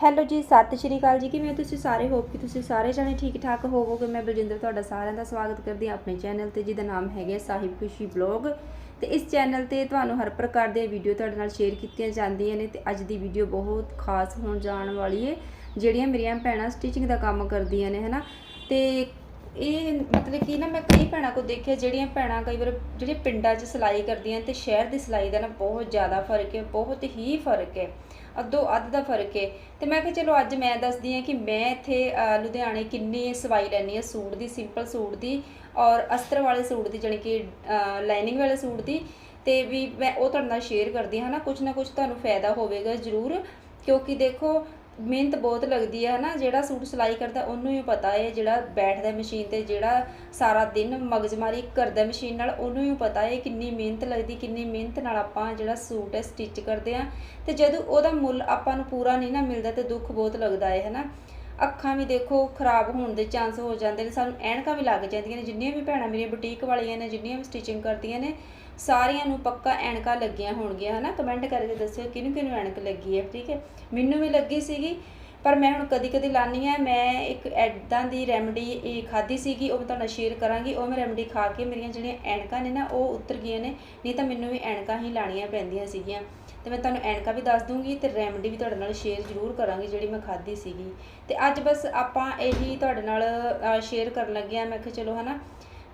Hello ਜੀ, ਸਤਿ ਸ਼੍ਰੀ ਅਕਾਲ ਜੀ, ਕਿਵੇਂ ਹੋ ਤੁਸੀਂ ਸਾਰੇ? ਹੋਪ ਕਿ ਤੁਸੀਂ ਸਾਰੇ ਜਣੇ ਠੀਕ ਠਾਕ ਹੋਵੋਗੇ। ਮੈਂ ਬਲਜਿੰਦਰ ਤੁਹਾਡਾ ਸਾਰਿਆਂ ਦਾ ਸਵਾਗਤ ਕਰਦੀ ਹਾਂ ਆਪਣੇ ਚੈਨਲ ਤੇ, ਜਿਹਦਾ ਨਾਮ ਹੈਗਾ ਸਾਹਿਬ ਖੁਸ਼ੀ ਬਲੌਗ ਤੇ ਇਸ ਚੈਨਲ ਤੇ ਤੁਹਾਨੂੰ ਹਰ ਪ੍ਰਕਾਰ ਦੇ ਵੀਡੀਓ ਤੁਹਾਡੇ ਨਾਲ ਸ਼ੇਅਰ ਕੀਤੀਆਂ ਜਾਂਦੀਆਂ ਨੇ ਤੇ ਅੱਜ ਦੀ ਵੀਡੀਓ ਬਹੁਤ ਖਾਸ ਹੋਣ ਜਾਣ ਵਾਲੀ ਹੈ, ਜਿਹੜੀਆਂ ਮੇਰੀਆਂ ਭੈਣਾਂ ਸਟਿਚਿੰਗ ਦਾ ਕੰਮ ਕਰਦੀਆਂ ਨੇ, ਹਨਾ? ਤੇ ਇਹ ਮਤਲਬ ਕਿ ਨਾ ਮੈਂ ਕਈ ਭੈਣਾਂ ਕੋ ਦੇਖਿਆ, ਜਿਹੜੀਆਂ ਭੈਣਾਂ ਕਈ ਵਾਰ ਜਿਹੜੇ ਪਿੰਡਾਂ 'ਚ ਸਿਲਾਈ ਕਰਦੀਆਂ ਤੇ ਸ਼ਹਿਰ ਦੀ ਸਿਲਾਈ ਦਾ ਨਾ ਬਹੁਤ ਜ਼ਿਆਦਾ ਫ਼ਰਕ ਹੈ, ਬਹੁਤ ਹੀ ਫ਼ਰਕ ਹੈ, ਅੱਧੋ ਅੱਧ ਦਾ ਫ਼ਰਕ ਹੈ। ਤੇ ਮੈਂ ਕਿਹਾ ਚਲੋ ਅੱਜ ਮੈਂ ਦੱਸਦੀ ਹਾਂ ਕਿ ਮੈਂ ਇੱਥੇ ਲੁਧਿਆਣੇ ਕਿੰਨੀ ਸਵਾਈ ਲੈਣੀ ਹੈ, ਸੂਟ ਦੀ, ਸਿੰਪਲ ਸੂਟ ਦੀ ਔਰ ਅਸਤਰ ਵਾਲੇ ਸੂਟ ਦੀ, ਜਾਣੀ ਕਿ ਲਾਈਨਿੰਗ ਵਾਲੇ ਸੂਟ ਦੀ ਤੇ ਵੀ ਮੈਂ ਉਹ ਤੁਹਾਡੇ ਨਾਲ ਸ਼ੇਅਰ ਕਰਦੀ ਹਾਂ ਨਾ ਕੁਝ ਨਾ ਕੁਝ ਤੁਹਾਨੂੰ ਫਾਇਦਾ ਹੋਵੇਗਾ ਜ਼ਰੂਰ। ਕਿਉਂਕਿ ਦੇਖੋ ਮਿਹਨਤ ਬਹੁਤ ਲੱਗਦੀ ਹੈ, ਹਨਾ? ਜਿਹੜਾ ਸੂਟ ਸਿਲਾਈ ਕਰਦਾ, ਉਹਨੂੰ ਹੀ ਪਤਾ ਹੈ, ਜਿਹੜਾ ਬੈਠਦਾ ਮਸ਼ੀਨ ਤੇ, ਜਿਹੜਾ ਸਾਰਾ ਦਿਨ ਮਗਜਮਾਰੀ ਕਰਦਾ ਮਸ਼ੀਨ ਨਾਲ, ਉਹਨੂੰ ਹੀ ਪਤਾ ਹੈ ਕਿੰਨੀ ਮਿਹਨਤ ਲੱਗਦੀ, ਕਿੰਨੀ ਮਿਹਨਤ ਨਾਲ ਆਪਾਂ ਜਿਹੜਾ ਸੂਟ ਹੈ ਸਟਿਚ ਕਰਦੇ ਆ ਤੇ ਜਦੋਂ ਉਹਦਾ ਮੁੱਲ ਆਪਾਂ ਨੂੰ ਪੂਰਾ ਨਹੀਂ ਨਾ ਮਿਲਦਾ, ਤੇ ਦੁੱਖ ਬਹੁਤ ਲੱਗਦਾ ਹੈ, ਹਨਾ? ਅੱਖਾਂ ਵੀ ਦੇਖੋ ਖਰਾਬ ਹੋਣ ਦੇ ਚਾਂਸ ਹੋ ਜਾਂਦੇ ਨੇ, ਸਾਨੂੰ ਐਨਕਾਂ ਵੀ ਲੱਗ ਜਾਂਦੀਆਂ ਨੇ, ਜਿੰਨੀਆਂ ਵੀ ਭੈਣਾਂ ਮੇਰੀਆਂ ਬੁਟੀਕ ਵਾਲੀਆਂ ਨੇ, ਜਿੰਨੀਆਂ ਵੀ ਸਟਿਚਿੰਗ ਕਰਦੀਆਂ ਨੇ, ਸਾਰਿਆਂ ਨੂੰ ਪੱਕਾ ਐਨਕਾਂ ਲੱਗੀਆਂ ਹੋਣਗੀਆਂ, ਹਨਾ? ਕਮੈਂਟ ਕਰਕੇ ਦੱਸਿਓ ਕਿਹਨੂੰ ਕਿਹਨੂੰ ਐਨਕ ਲੱਗੀ ਹੈ, ਠੀਕ ਹੈ? ਮੈਨੂੰ ਵੀ ਲੱਗੀ ਸੀਗੀ ਪਰ ਮੈਂ ਹੁਣ ਕਦੀ ਕਦੀ ਲਾਨੀ ਆ, ਮੈਂ ਇੱਕ ਐਦਾਂ ਦੀ ਰੈਮਡੀ ਇਹ ਖਾਦੀ ਸੀਗੀ, ਉਹ ਮੈਂ ਤੁਹਾਨੂੰ ਸ਼ੇਅਰ ਕਰਾਂਗੀ, ਉਹ ਮੈਂ ਰੈਮਡੀ ਖਾ ਕੇ ਮੇਰੀਆਂ ਜਿਹੜੀਆਂ ਐਨਕਾਂ ਨੇ ਨਾ, ਉਹ ਉਤਰ ਗਈਆਂ ਨੇ, ਨਹੀਂ ਤਾਂ ਮੈਨੂੰ ਵੀ ਐਨਕਾਂ ਹੀ ਲਾਣੀਆਂ ਪੈਂਦੀਆਂ ਸੀਗੀਆਂ। ਤੇ ਮੈਂ ਤੁਹਾਨੂੰ ਐਨਕਾਂ ਵੀ ਦੱਸ ਦੂੰਗੀ ਤੇ ਰੈਮਡੀ ਵੀ ਤੁਹਾਡੇ ਨਾਲ ਸ਼ੇਅਰ ਜ਼ਰੂਰ ਕਰਾਂਗੀ, ਜਿਹੜੀ ਮੈਂ ਖਾਧੀ ਸੀਗੀ। ਤੇ ਅੱਜ ਬਸ ਆਪਾਂ ਇਹੀ ਤੁਹਾਡੇ ਨਾਲ ਸ਼ੇਅਰ ਕਰਨ ਲੱਗੇ ਆ, ਮੈਂ ਕਿਹਾ ਚਲੋ ਹਨਾ,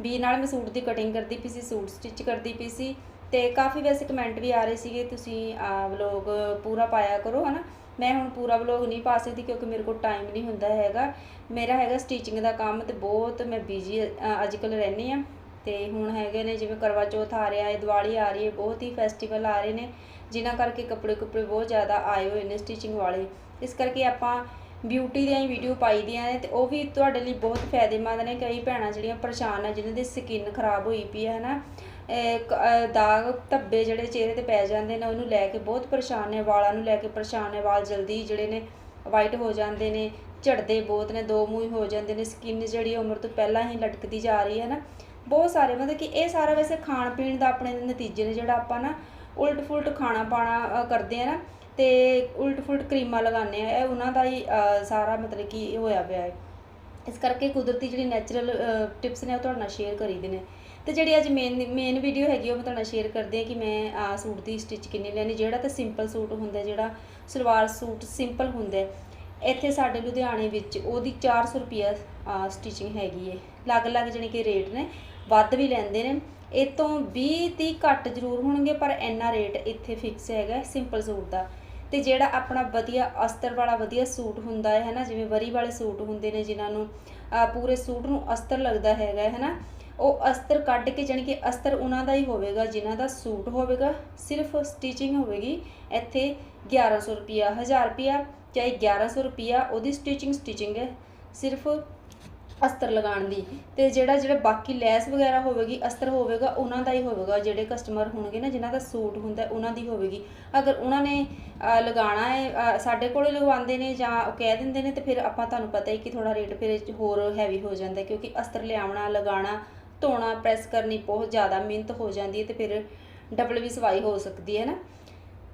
ਵੀ ਨਾਲ ਮੈਂ ਸੂਟ ਦੀ ਕਟਿੰਗ ਕਰਦੀ ਪਈ ਸੀ, ਸੂਟ ਸਟਿਚ ਕਰਦੀ ਪਈ ਸੀ, ਤੇ ਕਾਫੀ ਵੈਸੇ ਕਮੈਂਟ ਵੀ ਆ ਰਹੇ ਸੀਗੇ, ਤੁਸੀਂ ਵਲੋਗ ਪੂਰਾ ਪਾਇਆ ਕਰੋ, ਹਨਾ। ਮੈਂ ਹੁਣ ਪੂਰਾ ਵਲੋਗ ਨਹੀਂ ਪਾ ਸਕਦੀ ਕਿਉਂਕਿ ਮੇਰੇ ਕੋਲ ਟਾਈਮ ਨਹੀਂ ਹੁੰਦਾ ਹੈਗਾ। ਮੇਰਾ ਹੈਗਾ ਸਟਿਚਿੰਗ ਦਾ ਕੰਮ ਤੇ ਬਹੁਤ ਮੈਂ ਬਿਜ਼ੀ ਅੱਜ ਕੱਲ ਰਹਿੰਦੀ ਆ ਤੇ ਹੁਣ ਹੈਗੇ ਨੇ ਜਿਵੇਂ ਕਰਵਾ ਚੌਥ ਆ ਰਿਹਾ ਹੈ, ਦੀਵਾਲੀ ਆ ਰਹੀ ਹੈ, ਬਹੁਤ ਹੀ ਫੈਸਟੀਵਲ ਆ ਰਹੇ ਨੇ, ਜਿਨ੍ਹਾਂ ਕਰਕੇ ਕੱਪੜੇ ਕੁਪੜੇ ਬਹੁਤ ਜ਼ਿਆਦਾ ਆਏ ਹੋਏ ਨੇ ਸਟਿਚਿੰਗ ਵਾਲੇ। ਇਸ ਕਰਕੇ ਆਪਾਂ ਬਿਊਟੀ ਦੀਆਂ ਹੀ ਵੀਡੀਓ ਪਾਈ ਦੀਆਂ ਨੇ ਤੇ ਉਹ ਵੀ ਤੁਹਾਡੇ ਲਈ ਬਹੁਤ ਫਾਇਦੇਮੰਦ ਨੇ। ਕਈ ਭੈਣਾਂ ਜਿਹੜੀਆਂ ਪਰੇਸ਼ਾਨ ਆ, ਜਿਨ੍ਹਾਂ ਦੀ ਸਕਿਨ ਖਰਾਬ ਹੋਈ ਪਈ ਹੈ, ਹਨਾ। ਦਾਗ ਧੱਬੇ ਜਿਹੜੇ ਚਿਹਰੇ ਤੇ ਪੈ ਜਾਂਦੇ ਨੇ, ਉਹਨੂੰ ਲੈ ਕੇ ਬਹੁਤ ਪਰੇਸ਼ਾਨ ਨੇ, ਵਾਲਾਂ ਨੂੰ ਲੈ ਕੇ ਪਰੇਸ਼ਾਨ ਨੇ, ਵਾਲ ਜਲਦੀ ਜਿਹੜੇ ਨੇ ਵਾਈਟ ਹੋ ਜਾਂਦੇ ਨੇ, ਝੜਦੇ ਬਹੁਤ ਨੇ, ਦੋ ਮੂੰਹ ਹੋ ਜਾਂਦੇ ਨੇ ਸਕਿਨ ਜਿਹੜੀ ਉਮਰ ਤੋਂ ਪਹਿਲਾਂ ਹੀ ਲਟਕਦੀ ਜਾ ਰਹੀ ਹੈ ਨਾ। ਬਹੁਤ ਸਾਰੇ, ਮਤਲਬ ਕਿ ਇਹ ਸਾਰਾ ਵੈਸੇ ਖਾਣ ਪੀਣ ਦਾ ਆਪਣੇ ਨਤੀਜੇ ਨੇ, ਜਿਹੜਾ ਆਪਾਂ ਨਾ ਉਲਟ ਫੁਲਟ ਖਾਣਾ ਪਾਣਾ ਕਰਦੇ ਆ ਨਾ, ਤੇ ਉਲਟ ਫੁਲਟ ਕਰੀਮਾਂ ਲਗਾਉਂਦੇ ਆ, ਇਹ ਉਹਨਾਂ ਦਾ ਹੀ ਸਾਰਾ ਮਤਲਬ ਕਿ ਹੋਇਆ ਪਿਆ ਹੈ। ਇਸ ਕਰਕੇ ਕੁਦਰਤੀ ਜਿਹੜੀ ਨੈਚੁਰਲ ਟਿਪਸ ਨੇ ਉਹ ਤੁਹਾਡੇ ਨਾਲ ਸ਼ੇਅਰ ਕਰੀਦੇ ਨੇ। ਤੇ ਜਿਹੜੀ ਅੱਜ ਮੇਨ ਮੇਨ ਵੀਡੀਓ ਹੈਗੀ ਉਹ ਮੈਂ ਤੁਹਾਡੇ ਨਾਲ ਸ਼ੇਅਰ ਕਰਦੀ ਹਾਂ ਕਿ ਮੈਂ ਆਹ ਸੂਟ ਦੀ ਸਟਿਚ ਕਿੰਨੀ ਲੈਣੀ ਜਿਹੜਾ ਤਾਂ ਸਿੰਪਲ ਸੂਟ ਹੁੰਦਾ, ਜਿਹੜਾ ਸਲਵਾਰ ਸੂਟ ਸਿੰਪਲ ਹੁੰਦਾ ਇੱਥੇ ਸਾਡੇ ਲੁਧਿਆਣੇ ਵਿੱਚ ਉਹਦੀ 400 ਰੁਪਿਆ ਸਟਿਚਿੰਗ ਹੈਗੀ ਹੈ ਅਲੱਗ-ਅਲੱਗ ਜਾਣੀ ਕਿ ਰੇਟ ਨੇ, ਵੱਧ ਵੀ ਲੈਂਦੇ ਨੇ। ਇਹ ਤੋਂ 20 30 ਘੱਟ ਜ਼ਰੂਰ ਹੋਣਗੇ, ਪਰ ਇੰਨਾ ਰੇਟ ਇੱਥੇ ਫਿਕਸ ਹੈਗਾ ਸਿੰਪਲ ਸੂਟ ਦਾ। ਤੇ ਜਿਹੜਾ ਆਪਣਾ ਵਧੀਆ ਅਸਤਰ ਵਾਲਾ ਵਧੀਆ ਸੂਟ ਹੁੰਦਾ ਹੈ ਹਨਾ, ਜਿਵੇਂ ਵਰੀ ਵਾਲੇ ਸੂਟ ਹੁੰਦੇ ਨੇ ਜਿਨ੍ਹਾਂ ਨੂੰ ਪੂਰੇ ਸੂਟ ਨੂੰ ਅਸਤਰ ਲੱਗਦਾ ਹੈਗਾ ਹੈ ਹਨਾ, ਉਹ ਅਸਤਰ ਕੱਢ ਕੇ ਜਾਣੀ ਕਿ ਅਸਤਰ ਉਹਨਾਂ ਦਾ ਹੀ ਹੋਵੇਗਾ, ਜਿਨ੍ਹਾਂ ਦਾ ਸੂਟ ਹੋਵੇਗਾ, ਸਿਰਫ ਸਟਿਚਿੰਗ ਹੋਵੇਗੀ, ਇੱਥੇ 1100 ਰੁਪਿਆ 1000 ਰੁਪਿਆ ਚਾਹੇ 1100 ਰੁਪਿਆ ਉਹਦੀ ਸਟਿਚਿੰਗ ਸਟਿਚਿੰਗ ਹੈ, ਸਿਰਫ ਅਸਤਰ ਲਗਾਉਣ ਦੀ ਤੇ ਜਿਹੜਾ ਜਿਹੜਾ ਬਾਕੀ ਲੈਸ ਵਗੈਰਾ ਹੋਵੇਗੀ, ਅਸਤਰ ਹੋਵੇਗਾ, ਉਹਨਾਂ ਦਾ ਹੀ ਹੋਵੇਗਾ। ਜਿਹੜੇ ਕਸਟਮਰ ਹੋਣਗੇ ਨਾ, ਜਿਨ੍ਹਾਂ ਦਾ ਸੂਟ ਹੁੰਦਾ ਉਹਨਾਂ ਦੀ ਹੋਵੇਗੀ। ਅਗਰ ਉਹਨਾਂ ਨੇ ਲਗਾਉਣਾ ਹੈ ਸਾਡੇ ਕੋਲੇ ਲਗਵਾਉਂਦੇ ਨੇ ਜਾਂ ਉਹ ਕਹਿ ਦਿੰਦੇ ਨੇ, ਤੇ ਫਿਰ ਆਪਾਂ ਤੁਹਾਨੂੰ ਪਤਾ ਹੀ ਕਿ ਥੋੜਾ ਰੇਟ ਫਿਰ ਹੋਰ ਹੈਵੀ ਹੋ ਜਾਂਦਾ ਕਿਉਂਕਿ ਅਸਤਰ ਲਿਆਉਣਾ, ਲਗਾਉਣਾ, ਧੋਣਾ ਪ੍ਰੈਸ ਕਰਨੀ ਬਹੁਤ ਜ਼ਿਆਦਾ ਮਿਹਨਤ ਹੋ ਜਾਂਦੀ ਹੈ ਤੇ ਫਿਰ ਡਬਲ ਵੀ ਸਵਾਈ ਹੋ ਸਕਦੀ ਹੈ ਨਾ।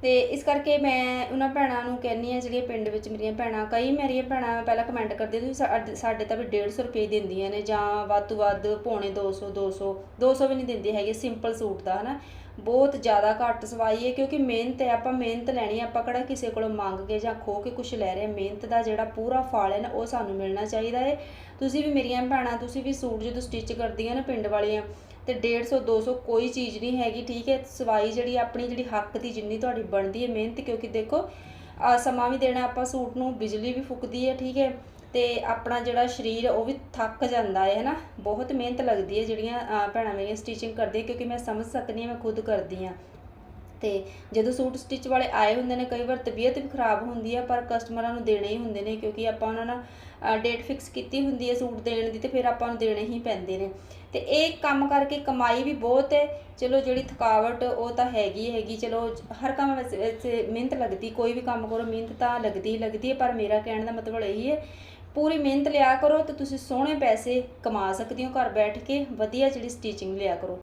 ਤੇ ਇਸ ਕਰਕੇ ਮੈਂ ਉਹਨਾਂ ਭੈਣਾਂ ਨੂੰ ਕਹਿੰਨੀ ਆ ਜਿਹੜੀਆਂ ਪਿੰਡ ਵਿੱਚ ਮੇਰੀਆਂ ਭੈਣਾਂ, ਕਈ ਮੇਰੀਆਂ ਭੈਣਾਂ ਪਹਿਲਾਂ ਕਮੈਂਟ ਕਰਦੇ ਸੀ ਸਾ- ਸਾਡੇ ਤਾਂ ਵੀ 150 ਰੁਪਏ ਦਿੰਦੀਆਂ ਨੇ ਜਾਂ ਵੱਧ ਤੋਂ ਵੱਧ ਪੌਣੇ 200 200 200 ਵੀ ਨਹੀਂ ਦਿੰਦੇ ਹੈਗੇ ਸਿੰਪਲ ਸੂਟ ਦਾ, ਹਨਾ। ਬਹੁਤ ਜ਼ਿਆਦਾ ਘੱਟ ਸਵਾਈ ਹੈ ਕਿਉਂਕਿ ਮਿਹਨਤ ਹੈ ਆਪਾਂ ਮਿਹਨਤ ਲੈਣੀ ਹੈ ਆਪਾਂ ਕਿਹੜਾ ਕਿਸੇ ਕੋਲੋਂ ਮੰਗ ਕੇ ਜਾਂ ਖੋ ਕੇ ਕੁਝ ਲੈ ਰਹੇ ਮਿਹਨਤ ਦਾ ਜਿਹੜਾ ਪੂਰਾ ਫਲ ਹੈ ਨਾ, ਉਹ ਸਾਨੂੰ ਮਿਲਣਾ ਚਾਹੀਦਾ ਹੈ ਤੁਸੀਂ ਵੀ ਮੇਰੀਆਂ ਭੈਣਾਂ, ਤੁਸੀਂ ਵੀ ਸੂਟ ਜਦੋਂ ਸਟਿਚ ਕਰਦੀਆਂ ਨਾ ਪਿੰਡ ਵਾਲੀਆਂ ਤੇ 150 200 ਕੋਈ ਚੀਜ਼ ਨਹੀਂ ਹੈਗੀ, ਠੀਕ ਹੈ? ਸਵਾਈ ਜਿਹੜੀ, ਆਪਣੀ ਜਿਹੜੀ ਹੱਕ ਦੀ ਜਿੰਨੀ ਤੁਹਾਡੀ ਬਣਦੀ ਹੈ ਮਿਹਨਤ, ਕਿਉਂਕਿ ਦੇਖੋ ਸਮਾਂ ਵੀ ਦੇਣਾ ਆਪਾਂ ਸੂਟ ਨੂੰ, ਬਿਜਲੀ ਵੀ ਫੁੱਕਦੀ ਹੈ, ਠੀਕ ਹੈ? ਤੇ ਆਪਣਾ ਜਿਹੜਾ ਸਰੀਰ ਉਹ ਵੀ ਥੱਕ ਜਾਂਦਾ ਹੈ, ਹਨਾ? ਬਹੁਤ ਮਿਹਨਤ ਲੱਗਦੀ ਹੈ ਜਿਹੜੀਆਂ ਭੈਣਾਂ ਮੇਰੀਆਂ ਸਟਿਚਿੰਗ ਕਰਦੀਆਂ ਕਿਉਂਕਿ ਮੈਂ ਸਮਝ ਸਕਦੀ ਹਾਂ, ਮੈਂ ਖੁਦ ਕਰਦੀ ਹਾਂ। ਤੇ ਜਦੋਂ ਸੂਟ ਸਟਿਚ ਵਾਲੇ ਆਏ ਹੁੰਦੇ ਨੇ, ਕਈ ਵਾਰ ਤਬੀਅਤ ਵੀ ਖਰਾਬ ਹੁੰਦੀ ਹੈ ਪਰ ਕਸਟਮਰਾਂ ਨੂੰ ਦੇਣੇ ਹੀ ਹੁੰਦੇ ਨੇ, ਕਿਉਂਕਿ ਆਪਾਂ ਉਹਨਾਂ ਨਾਲ ਡੇਟ ਫਿਕਸ ਕੀਤੀ ਹੁੰਦੀ ਹੈ ਸੂਟ ਦੇਣ ਦੀ, ਤੇ ਫਿਰ ਆਪਾਂ ਨੂੰ ਦੇਣੇ ਹੀ ਪੈਂਦੇ ਨੇ। ਤੇ ਇਹ ਕੰਮ ਕਰਕੇ ਕਮਾਈ ਵੀ ਬਹੁਤ ਹੈ ਚਲੋ, ਜਿਹੜੀ ਥਕਾਵਟ ਉਹ ਤਾਂ ਹੈਗੀ ਹੈਗੀ। ਚਲੋ, ਹਰ ਕੰਮ ਵਿੱਚ ਵਿੱਚ ਮਿਹਨਤ ਲੱਗਦੀ, ਕੋਈ ਵੀ ਕੰਮ ਕਰੋ, ਮਿਹਨਤ ਤਾਂ ਲੱਗਦੀ ਹੀ ਲੱਗਦੀ ਹੈ ਪਰ ਮੇਰਾ ਕਹਿਣ ਦਾ ਮਤਲਬ ਇਹੀ ਹੈ ਪੂਰੀ ਮਿਹਨਤ ਲਿਆ ਕਰੋ ਤੇ ਤੁਸੀਂ ਸੋਹਣੇ ਪੈਸੇ ਕਮਾ ਸਕਦੇ ਹੋ ਘਰ ਬੈਠ ਕੇ, ਵਧੀਆ ਜਿਹੜੀ ਸਟੀਚਿੰਗ ਲਿਆ ਕਰੋ।